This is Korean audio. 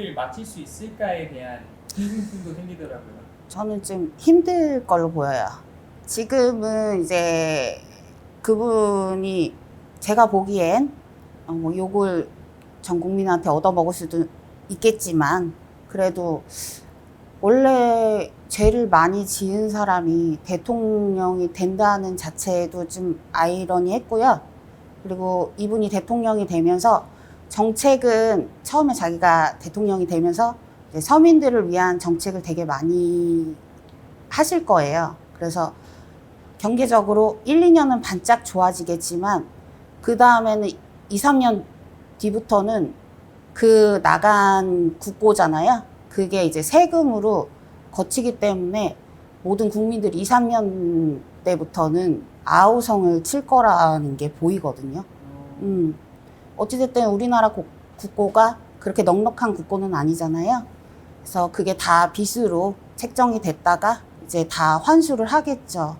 일을 마칠 수 있을까에 대한 궁금증도 생기더라고요. 저는 좀 힘들 걸로 보여요. 지금은 이제 그분이 제가 보기엔 어, 뭐 욕을 전 국민한테 얻어먹을 수도 있겠지만 그래도 원래 죄를 많이 지은 사람이 대통령이 된다는 자체도 좀 아이러니했고요. 그리고 이분이 대통령이 되면서 정책은 처음에 자기가 대통령이 되면서 서민들을 위한 정책을 되게 많이 하실 거예요. 그래서 경제적으로 1, 2년은 반짝 좋아지겠지만 그 다음에는 2, 3년 뒤부터는 그 나간 국고잖아요. 그게 이제 세금으로 거치기 때문에 모든 국민들이 2, 3년 때부터는 아우성을 칠 거라는 게 보이거든요. 어, 음. 어찌됐든 우리나라 국- 국고가 그렇게 넉넉한 국고는 아니잖아요. 그래서 그게 다 빚으로 책정이 됐다가 이제 다 환수를 하겠죠.